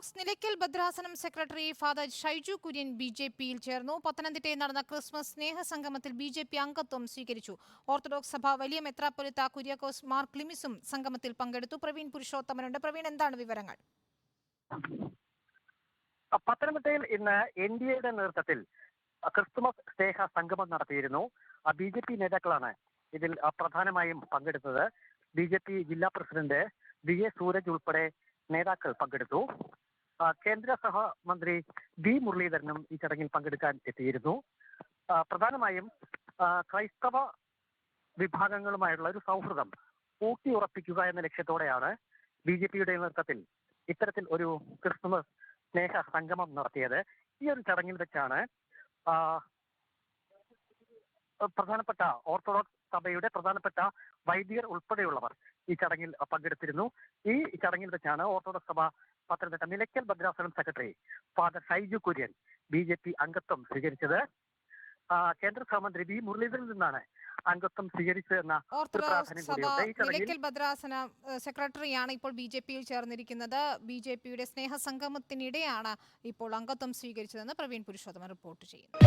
Orthodox Nilakkal ഭദ്രാസനം secretary father Shaiju Kurian B J പിയിൽ ചേർന്നു. പത്തനംതിട്ടയിൽ നടന്ന ക്രിസ്മസ് സ്നേഹസംഗമത്തിൽ ബി ജെ പി അംഗത്വം സ്വീകരിച്ചു. ഓർത്തഡോക്സ് സഭ വലിയ മെത്രാപ്പൊലിത്ത കുര്യാക്കോസ് മാർ ക്ലിമിസും സംഗമത്തിൽ പങ്കെടുത്തു. പ്രവീൺ പുരുഷോത്തമനുണ്ട്. പ്രവീൺ എന്താണ് വിവരങ്ങൾ? പത്തനംതിട്ടയിൽ ഇന്ന് എൻ ഡി എയുടെ നേതൃത്വത്തിൽ ക്രിസ്തുമസ് സ്നേഹ സംഗമം നടത്തിയിരുന്നു ബി ജെ പി നേതാക്കളാണ് ഇതിൽ പ്രധാനമായും പങ്കെടുത്തത്. ബി ജെ പി ജില്ലാ പ്രസിഡന്റ് വി എ സൂരജ് ഉൾപ്പെടെ നേതാക്കൾ പങ്കെടുത്തു. കേന്ദ്ര സഹമന്ത്രി വി മുരളീധരനും ഈ ചടങ്ങിൽ പങ്കെടുക്കാൻ എത്തിയിരുന്നു. പ്രധാനമായും ക്രൈസ്തവ വിഭാഗങ്ങളുമായുള്ള ഒരു സൗഹൃദം ഊട്ടിയുറപ്പിക്കുക എന്ന ലക്ഷ്യത്തോടെയാണ് ബി ജെ പിയുടെ നേതൃത്വത്തിൽ ഇത്തരത്തിൽ ഒരു ക്രിസ്മസ് സ്നേഹ സംഗമം നടത്തിയത്. ഈ ഒരു ചടങ്ങിൽ വെച്ചാണ് പ്രധാനപ്പെട്ട ഓർത്തഡോക്സ് സഭയുടെ പ്രധാനപ്പെട്ട വൈദികർ ഉൾപ്പെടെയുള്ളവർ ഈ ചടങ്ങിൽ പങ്കെടുത്തിരുന്നു. ഈ ചടങ്ങിൽ വെച്ചാണ് ഓർത്തഡോക്സ് സഭ Pathanamthitta Nilakkal ഭദ്രാസനം secretary father Shaiju Kurian B J P അംഗത്വം സ്വീകരിച്ചത്. കേന്ദ്ര സഹമന്ത്രി വി മുരളീധരനിൽ നിന്നാണ് അംഗത്വം സ്വീകരിച്ചു എന്ന നിലയ്ക്കൽ ഭദ്രാസന സെക്രട്ടറിയാണ് ഇപ്പോൾ ബി ജെ പിയിൽ ചേർന്നിരിക്കുന്നത്. ബി ജെ പിയുടെ സ്നേഹസംഗമത്തിനിടെയാണ് ഇപ്പോൾ അംഗത്വം സ്വീകരിച്ചതെന്ന് പ്രവീൺ പുരുഷോത്തമൻ റിപ്പോർട്ട് ചെയ്യുന്നു.